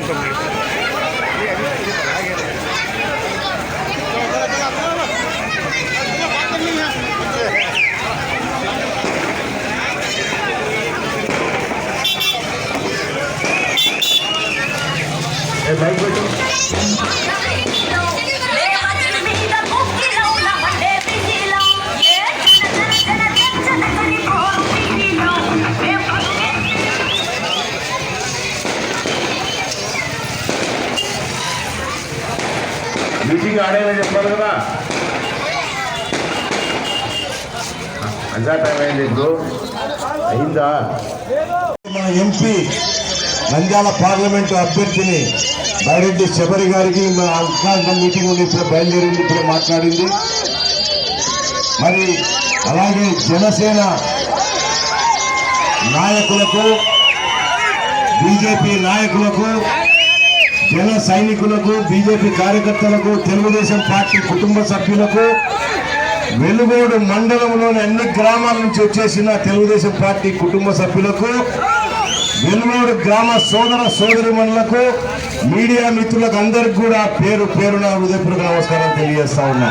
啊 meeting ఆడేలా చెప్పాలి కదా. అంతా టైం అయింది ఇప్పుడు. అయిందా? మన ఎంపీ నంద్యాల పార్లమెంటు అభ్యర్థిని బైరెడ్డి శబరి గారికి మన అవకాశం మీటింగ్ ఉంది ఇప్పుడు బయలుదేరింది ఇప్పుడు మాట్లాడింది. మరి అలాగే జనసేన నాయకులకు బీజేపీ నాయకులకు జన సైనికులకు బీజేపీ కార్యకర్తలకు తెలుగుదేశం పార్టీ కుటుంబ సభ్యులకు వెలుగోడు మండలంలోని అన్ని గ్రామాల నుంచి వచ్చేసిన తెలుగుదేశం పార్టీ కుటుంబ సభ్యులకు వెలుగోడు గ్రామ సోదర సోదరిమణులకు మీడియా మిత్రులకు అందరికి కూడా పేరు పేరున హృదయపూర్వక నమస్కారం తెలియజేస్తా ఉన్నా.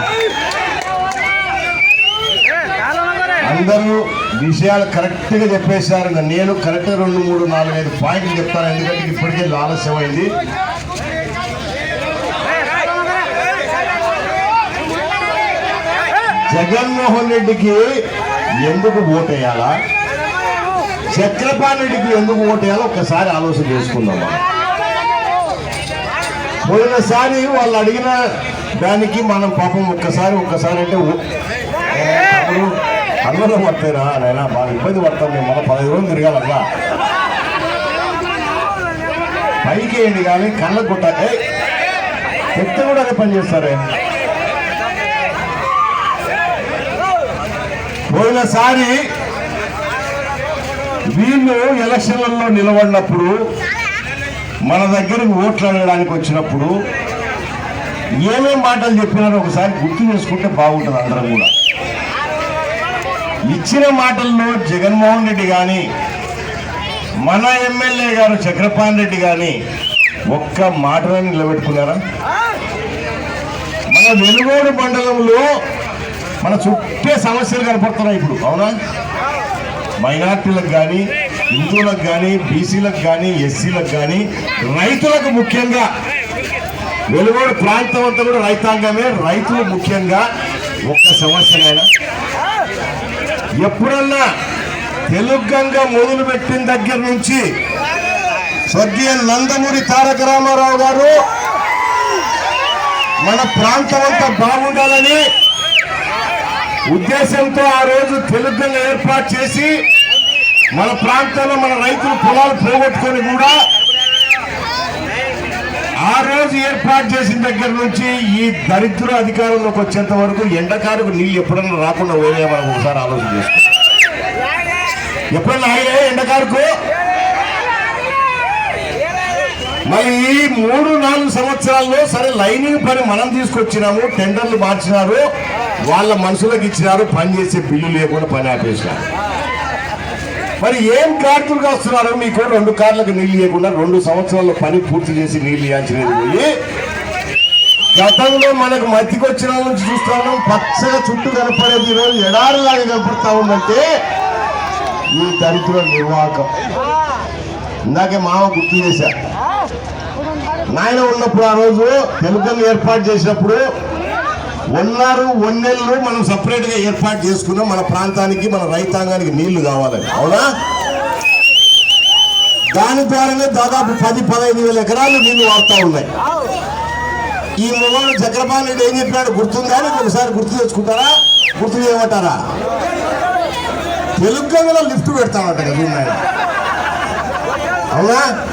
అందరూ విషయాలు కరెక్ట్గా చెప్పేశారు. నేను కరెక్ట్గా రెండు మూడు నాలుగు ఐదు పాయింట్లు చెప్తాను. ఎందుకంటే ఇప్పటికే ఆలస్యం అయింది జగన్మోహన్ రెడ్డికి ఎందుకు ఓటేయాలా? చక్రపాణి రెడ్డికి ఎందుకు ఓటేయాలో? ఒక్కసారి ఆలోచన చేసుకుందాం పోయినసారి వాళ్ళు అడిగిన దానికి మనం పాపం ఒక్కసారి ఒక్కసారి అంటే ఓ- పడతాయిరా పడతారా నాయన బాగా ఇబ్బంది పడతాం మేము మన పదిహేను రోజులు తిరగాలన్నా. పైకి వేయండి కానీ కళ్ళకు కొట్టాలి పెద్ద కూడా అదే పని చేస్తారే? పోయినసారి వీళ్ళు ఎలక్షన్లలో నిలబడినప్పుడు మన దగ్గరకు ఓట్లు అడగడానికి వచ్చినప్పుడు ఏమేం మాటలు చెప్పినారో ఒకసారి గుర్తు చేసుకుంటే బాగుంటుంది అందరం కూడా. ఇచ్చిన మాటల్లో జగన్మోహన్ రెడ్డి కానీ మన ఎమ్మెల్యే గారు చక్రపాణి రెడ్డి కానీ ఒక్క మాటలను నిలబెట్టుకున్నారా? మన వెలుగోడు మండలంలో మన చుట్టూ సమస్యలు కనపడుతున్నాయి ఇప్పుడు. అవునా? మైనార్టీలకు కానీ హిందువులకు కానీ బీసీలకు కానీ ఎస్సీలకు కానీ రైతులకు ముఖ్యంగా. వెలుగోడు ప్రాంతం అంతా కూడా రైతాంగమే. రైతులు ముఖ్యంగా ఒక్క సమస్యనైనా ఎప్పుడన్నా తెలుగంగా మొదలు పెట్టిన దగ్గర నుంచి స్వర్గీయ నందమూరి తారక రామారావు గారు మన ప్రాంతం అంతా బాగుండాలని ఉద్దేశంతో ఆ రోజు తెలుగుగా ఏర్పాటు చేసి మన ప్రాంతంలో మన రైతులు పొలాలు పోగొట్టుకొని కూడా ఆ రోజు ఏర్పాటు చేసిన దగ్గర నుంచి ఈ దరిద్ర అధికారంలోకి వచ్చేంత వరకు ఎండకారుకు నీళ్ళు ఎప్పుడన్నా రాకుండా పోయినా మనం ఒకసారి ఆలోచన చేసుకో ఎప్పుడన్నా ఆగినాయా ఎండకారుకు? మరి ఈ మూడు నాలుగు సంవత్సరాల్లో సరే లైనింగ్ పని మనం తీసుకొచ్చినాము టెండర్లు మార్చినారు. వాళ్ళ మనుషులకు ఇచ్చినారు పని చేసే బిల్లు లేకుండా పని ఆపేసినారు. మరి ఏం కార్తులుగా వస్తున్నారు మీకు రెండు కార్లకు నీళ్ళు ఇవ్వకుండా రెండు సంవత్సరాల పని పూర్తి చేసి నీళ్ళు ఇవ్వాల్సినది పోయి గతంలో మనకు మతికొచ్చిన నుంచి చూస్తాను పచ్చగా చుట్టూ కనపడేది ఈరోజు ఎడారిలాగా కనపడతా ఉందంటే ఈ దరిద్ర నిర్వాహకం. ఇందాకే మామ గుర్తు చేశా. నాయన ఉన్నప్పుడు ఆ రోజు తెలుగుని ఏర్పాటు చేసినప్పుడు ఉన్నారు ఒన్నెళ్ళు మనం సపరేట్గా ఏర్పాటు చేసుకున్నాం. మన ప్రాంతానికి మన రైతాంగానికి నీళ్ళు కావాలని. అవునా? దాని ద్వారానే దాదాపు పది పదహైదు వేల ఎకరాలు నీళ్ళు వాడుతూ ఉన్నాయి. ఈ మొగలు చక్రపాణి రెడ్డి ఏం చెప్పినాడు గుర్తుందా? అని ఒకసారి గుర్తు తెచ్చుకుంటారా? గుర్తు చేయమంటారా? తెలుగు లిఫ్ట్ పెడతామంట కదా అవునా?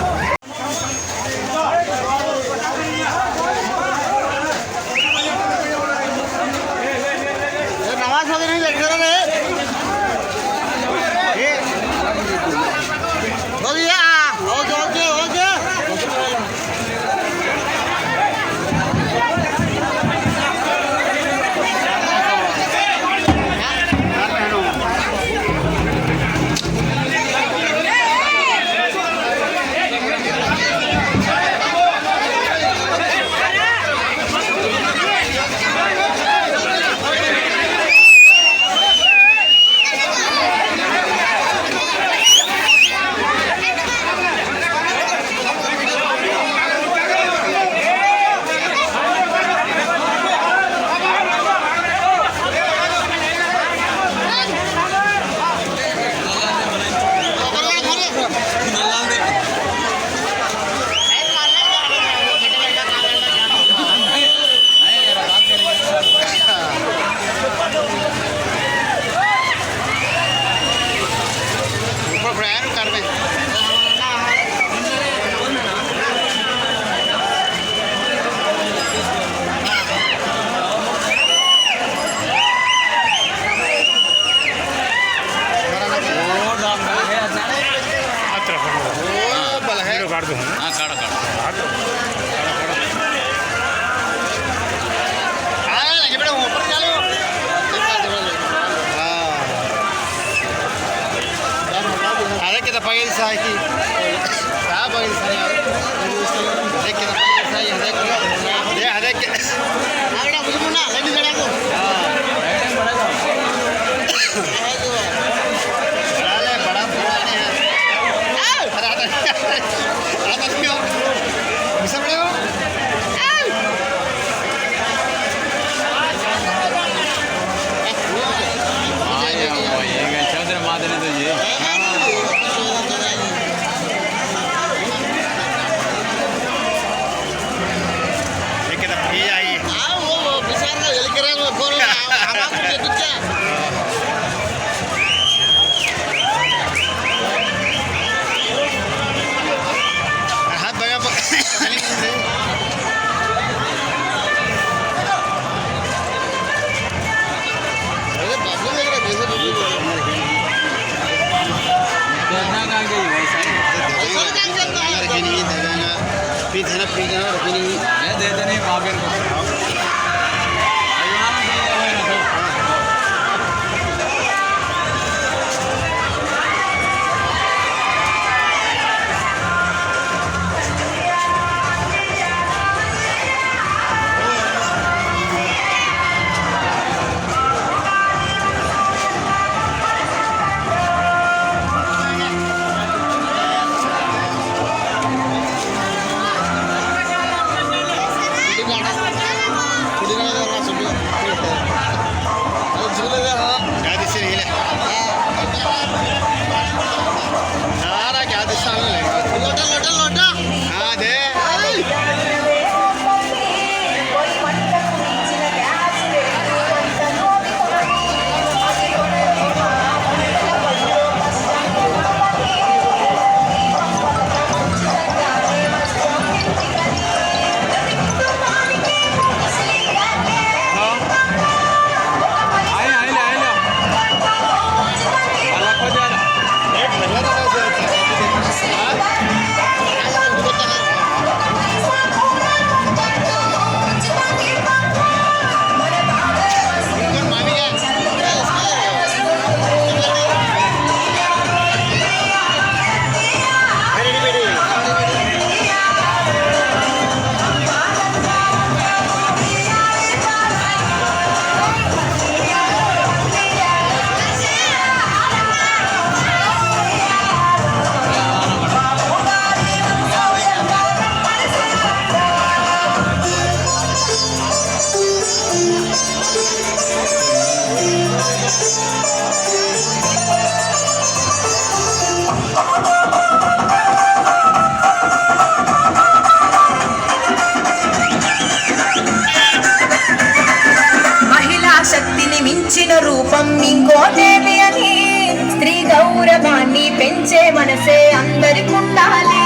పెంచే మనసే అందరికుండాలి.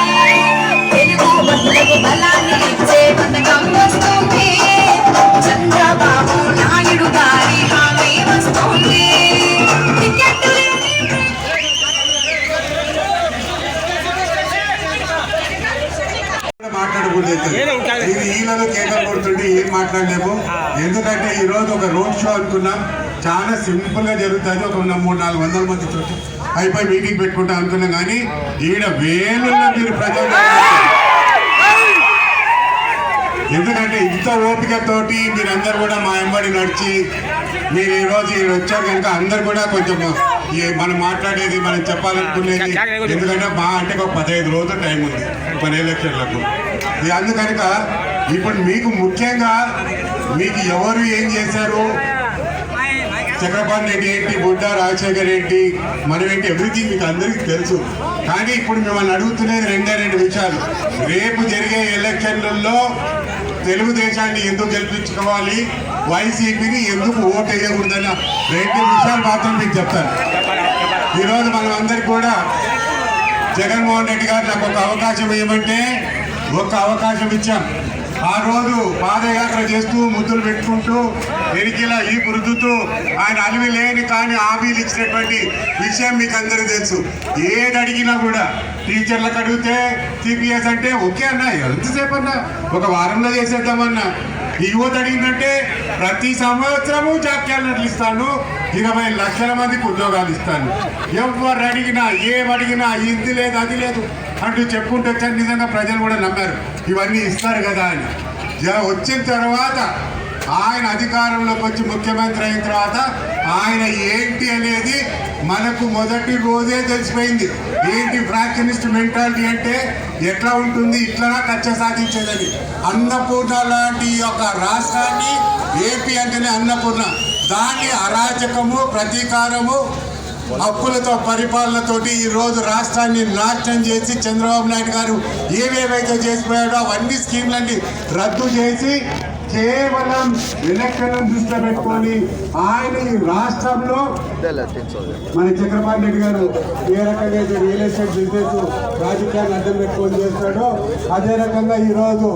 తెలుగు బలాన్ని ఇచ్చే పథకం వస్తుంది. చంద్రబాబు నాయుడు గారి హామీ వస్తుంది. ఇది ఈయనలో కేకలు కొడుతుంటే ఏం మాట్లాడలేము. ఎందుకంటే ఈ రోజు ఒక రోడ్ షో అనుకున్నాం. చాలా సింపుల్గా జరుగుతుంది. ఒక మూడు నాలుగు వందల మంది తోటి అయిపోయి మీటింగ్ పెట్టుకుంటాం అనుకున్నాం కానీ ఈడ వేలుల్లో మీరు ప్రజలు. ఎందుకంటే ఇంత ఓపికతోటి మీరందరూ కూడా మా ఎంబడి నడిచి మీరు ఈ రోజు ఈడ వచ్చారు కనుక అందరు కూడా కొంచెం మనం మాట్లాడేది మనం చెప్పాలనుకునేది. ఎందుకంటే మా అంటే ఒక పదహైదు రోజులు టైం ఉంది. మన ఎలక్షన్లకు అందుకనుక ఇప్పుడు మీకు ముఖ్యంగా మీకు ఎవరు ఏం చేశారు? చక్రపాణి రెడ్డి ఏంటి? బుడ్డా రాజశేఖర్ రెడ్డి మనమేంటి ఎవ్రీథింగ్ మీకు అందరికీ తెలుసు. కానీ ఇప్పుడు మిమ్మల్ని అడుగుతున్నది రెండే రెండు విషయాలు. రేపు జరిగే ఎలక్షన్లలో తెలుగుదేశాన్ని ఎందుకు గెలిపించుకోవాలి? వైసీపీని ఎందుకు ఓటు వేయకూడదన్న రెండు విషయాలు మాత్రం మీకు చెప్తాను. ఈరోజు మనం అందరికి కూడా జగన్మోహన్ రెడ్డి గారు నాకు ఒక అవకాశం ఇవ్వమంటే ఒక అవకాశం ఇచ్చాం. ఆ రోజు పాదయాత్ర చేస్తూ ముద్దులు పెట్టుకుంటూ ఎరికిలా ఈ రుద్దుతూ ఆయన అలివి లేని కానీ హామీలు ఇచ్చినటువంటి విషయం మీకు అందరికీ తెలుసు. ఏది అడిగినా కూడా టీచర్లకు అడిగితే సిపిఎస్ అంటే ఓకే అన్న ఎంతసేపు అన్నా? ఒక వారంలో చేసేద్దామన్నా. యువత అడిగిందంటే ప్రతి సంవత్సరము జాబ్ క్యాలెండర్లు ఇస్తాను ఇరవై లక్షల మందికి ఉద్యోగాలు ఇస్తాను. ఎవరు అడిగినా ఏం అడిగినా ఇది లేదు అది లేదు అంటూ చెప్పుకుంటూ వచ్చాను. నిజంగా ప్రజలు కూడా నమ్మారు. ఇవన్నీ ఇస్తారు కదా అని. వచ్చిన తర్వాత ఆయన అధికారంలోకి వచ్చి ముఖ్యమంత్రి అయిన తర్వాత ఆయన ఏంటి అనేది మనకు మొదటి రోజే తెలిసిపోయింది. ఏంటి ఫ్రాక్షనిస్ట్ మెంటాలిటీ అంటే ఎట్లా ఉంటుంది ఇట్లా కచ్చ సాధించేదని. అన్నపూర్ణ లాంటి యొక్క రాష్ట్రాన్ని ఏపీ అంటేనే అన్నపూర్ణ. దాన్ని అరాచకము ప్రతీకారము అప్పులతో పరిపాలనతోటి ఈరోజు రాష్ట్రాన్ని నాశనం చేసి చంద్రబాబు నాయుడు గారు ఏవేవైతే చేసిపోయాడో అవన్నీ స్కీమ్లన్నీ రద్దు చేసి కేవలం ఎలక్షన్లను దృష్టిలో పెట్టుకొని ఆయన ఈ రాష్ట్రంలో మన చక్రపాణి రెడ్డి గారు ఏ రకంగా అయితే రియల్ ఎస్టేట్ బిజినెస్ రాజకీయాన్ని అడ్డం పెట్టుకొని చేస్తాడో అదే రకంగా ఈ రోజు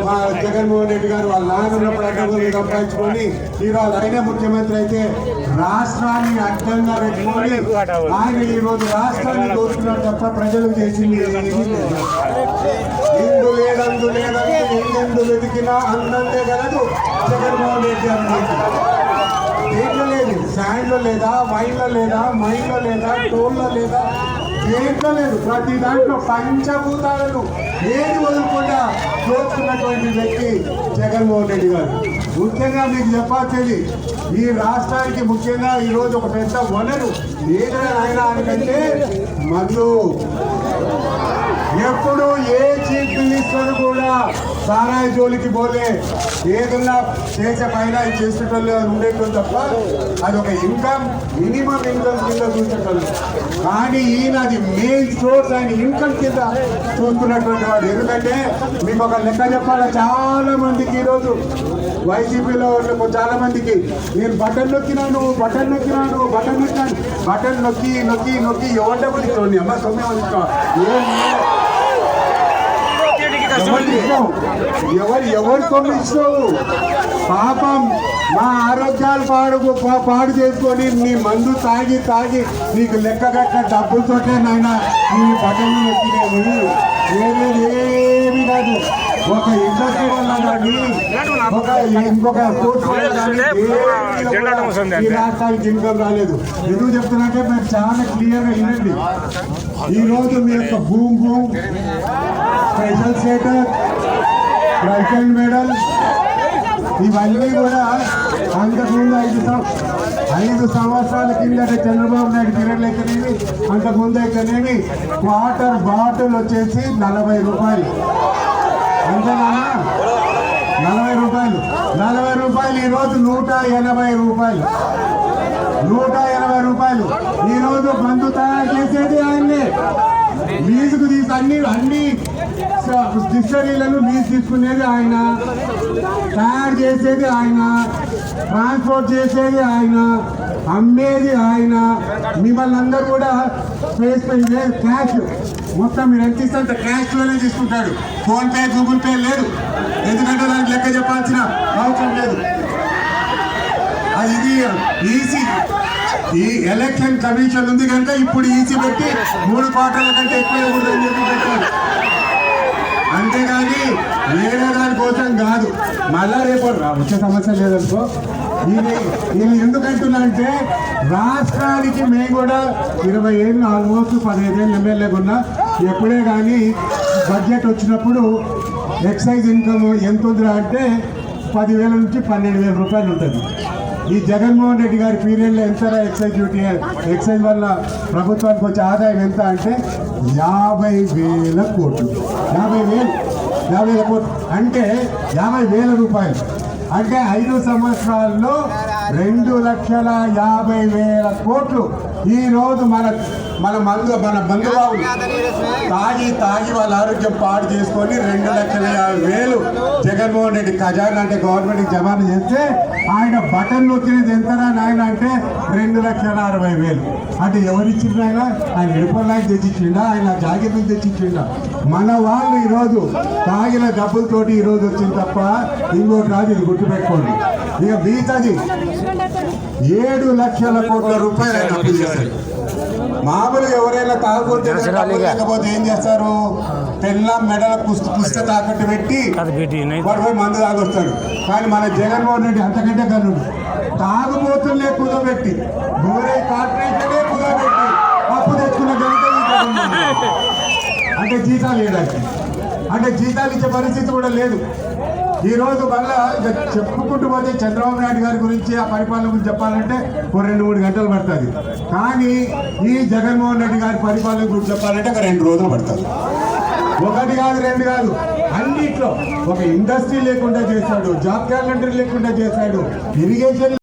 మా జగన్మోహన్ రెడ్డి గారు వాళ్ళ నాన్న అడ్డంగా సంపాదించుకొని ఈ రోజు ముఖ్యమంత్రి అయితే రాష్ట్రాన్ని అడ్డంగా పెట్టుకొని ఆయన ఈ రోజు రాష్ట్రాన్ని కోరుతున్నారు తప్ప ప్రజలు చేసింది ఇందు లేదందు లేదంటే ఎన్నెందు వెతికినా అందందే కలదు జగన్మోహన్ రెడ్డి అభివృద్ధి దేంట్లో లేదు? శాండ్లో లేదా? వైన్లో లేదా? మైన్లో లేదా? టోల్లో లేదా? దేంట్లో లేదు? ప్రతి దాంట్లో పంచభూతాలను ఏది వదులుకుండా చూస్తున్నటువంటి వ్యక్తి జగన్మోహన్ రెడ్డి గారు. ముఖ్యంగా మీకు చెప్పాల్సింది ఈ రాష్ట్రానికి ముఖ్యంగా ఈరోజు ఒక పెద్ద వనరు. ఏదైనా ఆయన ఆయనకంటే మందు ఎప్పుడు ఏ చీఫ్ మినిస్టర్ కూడా సారాయి జోలికి పోలే. ఏదన్నా చేసే పైన చేసేటోళ్ళు ఉండేటోళ్ళు తప్ప అది ఒక ఇన్కమ్ మినిమం ఇన్కమ్ కింద చూసేటోళ్ళు. కానీ ఈయన అది మెయిన్ సోర్స్ ఆయన ఇన్కమ్ కింద చూస్తున్నటువంటి వాడు. ఎందుకంటే మీకు ఒక లెక్క చెప్పాలి? చాలా మందికి ఈరోజు వైసీపీలో ఉన్న చాలా మందికి నేను బటన్ నొక్కినాను బటన్ నొక్కినాను బటన్ నొక్కినాను బటన్ నొక్కి నొక్కి నొక్కి ఎవరి డబ్బులు ఇస్తుంది అమ్మ సొమ్మే వంచుకో ఏం లేదు. ఎవరికి ఇస్తావు? ఎవరు ఎవరు సొమ్ము ఇస్తావు పాపం మా ఆరోగ్యాలు పాడు పాడు చేసుకొని నీ మందు తాగి తాగి నీకు లెక్క కట్ట డబ్బులతోటే నాయన నీ బటన్లు నొక్కినేది వేరేది ఏమి కాదు. ఒక ఇండస్ట్రీ వల్ల కానీ ఒక ఇంకొక స్పోర్ట్స్ వల్ల కానీ ఈ రాష్ట్రానికి ఇన్కమ్ రాలేదు. ఎందుకు చెప్తున్నానంటే మీరు చాలా క్లియర్గా వినండి. ఈ రోజు మీ యొక్క boom boom special status president medal ఇవన్నీ కూడా అంతకుముందు ఐదు ఐదు సంవత్సరాల కిందట చంద్రబాబు నాయుడు పీరియడ్లు అయితేనేమి అంతకుముందు అయితేనేమి వాటర్ బాటిల్ వచ్చేసి నలభై రూపాయలు. అంతేనా? నలభై రూపాయలు. నలభై రూపాయలు ఈరోజు నూట ఎనభై రూపాయలు. నూట ఎనభై రూపాయలు. ఈరోజు బంధు తయారు చేసేది ఆయన్ని. లీజుకు తీసి అన్ని అన్ని డిస్టరీలను లీజ్ తీసుకునేది ఆయన. తయారు చేసేది ఆయన. ట్రాన్స్పోర్ట్ చేసేది ఆయన. అమ్మేది ఆయన. మిమ్మల్ని అందరూ కూడా ఫేస్ పే లేదు క్యాష్ మొత్తం మీరు ఎంత ఇస్తే క్యాష్లోనే తీసుకుంటాడు ఫోన్పే గూగుల్ పే లేదు. ఎందుకంటే దానికి లెక్క చెప్పాల్సిన అవసరం లేదు. అది ఇది ఈసీ. ఈ ఎలక్షన్ కమిషన్ ఉంది కనుక ఇప్పుడు ఈసీ పెట్టి మూడు కోట్ల కంటే ఎక్కువ ఇవ్వకూడదని చెప్పి పెట్టారు అంతేగాని వేరే దానికోసం కాదు. మళ్ళా రేపు వచ్చే సమస్య లేదనుకో. ఇది నేను ఎందుకంటున్నా అంటే రాష్ట్రానికి మేము కూడా ఇరవై ఏళ్ళు ఆల్మోస్ట్ పదిహేను ఏళ్ళు ఎమ్మెల్యేగా ఉన్నా ఎప్పుడే కానీ బడ్జెట్ వచ్చినప్పుడు ఎక్సైజ్ ఇన్కమ్ ఎంత ఉందిరా అంటే పదివేల నుంచి పన్నెండు వేల రూపాయలు ఉంటుంది. ఈ జగన్మోహన్ రెడ్డి గారి పీరియడ్లో ఎంత ఎక్సైజ్ డ్యూటీ? ఎక్సైజ్ వల్ల ప్రభుత్వానికి వచ్చే ఆదాయం ఎంత అంటే యాభై వేల కోట్లు. యాభై వేలు. యాభై వేల కోట్లు. అంటే యాభై వేల రూపాయలు. అంటే ఐదు సంవత్సరాల్లో రెండు లక్షల యాభై వేల కోట్లు. ఈరోజు మన మన మందు మన బంధుబాబులు తాగి తాగి వాళ్ళ ఆరోగ్యం పాడు చేసుకొని రెండు లక్షల యాభై వేలు జగన్మోహన్ రెడ్డి ఖజానా అంటే గవర్నమెంట్ జమా చేస్తే ఆయన బటన్ నొక్కినది ఎంతరా నాయన అంటే రెండు లక్షల అరవై వేలు. అంటే ఎవరు ఇచ్చిండ్రు ఆయన? ఆయన ఇడుపల్లాకి తెచ్చిచ్చిండా? ఆయన జాగ్రత్తలు తెచ్చిచ్చిండా? మన వాళ్ళు ఈరోజు తాగిన డబ్బులతోటి ఈరోజు వచ్చింది తప్ప ఇంకోటి రాదు ఇది గుర్తుపెట్టుకోండి. ఇక మిగతాది ఏడు లక్షల కోట్ల రూపాయలు ఆయన అప్పు చేశారు. మామూలుగా ఎవరైనా లేకపోతే ఏం చేస్తారు? పెళ్ళం మెడల పుస్తక తాకట్టు పెట్టి వాడు పోయి మందు తాగొస్తాడు. కానీ మన జగన్మోహన్ రెడ్డి అంతకంటే కన్నుడు తాగుబోతులే కుదబెట్టి గోరే కార్పొరేషనే కుదబెట్టి అప్పు తెచ్చుకున్న. అంటే జీతాలు ఇవ్వడానికి. అంటే జీతాలు ఇచ్చే పరిస్థితి కూడా లేదు. ఈ రోజు మళ్ళా ఇక చెప్పుకుంటూ పోతే చంద్రబాబు నాయుడు గారి గురించి ఆ పరిపాలన గురించి చెప్పాలంటే ఓ రెండు మూడు గంటలు పడుతుంది. కానీ ఈ జగన్మోహన్ రెడ్డి గారి పరిపాలన గురించి చెప్పాలంటే ఒక రెండు రోజులు పడుతుంది. ఒకటి కాదు రెండు కాదు. అన్నిట్లో ఒక ఇండస్ట్రీ లేకుండా చేశాడు జాబ్ క్యాలెండర్ లేకుండా చేశాడు ఇరిగేషన్